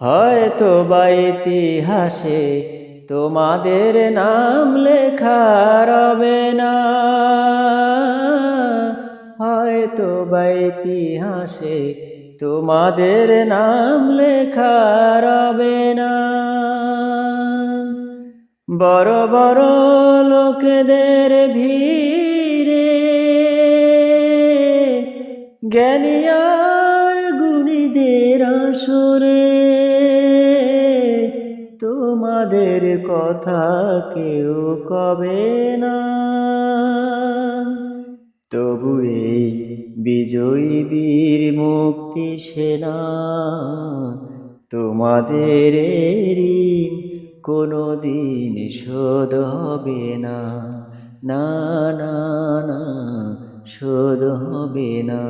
হয়তো বা ইতিহাসে তোমাদের নাম লেখা রবে না। হয়তো বা ইতিহাসে তোমাদের নাম লেখা রবে না। বড় বড় লোকেদের ভিড়ে জ্ঞানিয়ার গুণীদের আসরে তোমাদের কথা কেউ কবে না। তবু এই বিজয়ী বীর মুক্তি সেনা, তোমাদের ঋণ কোনো দিন শোধ হবে না। না না না, শোধ হবে না।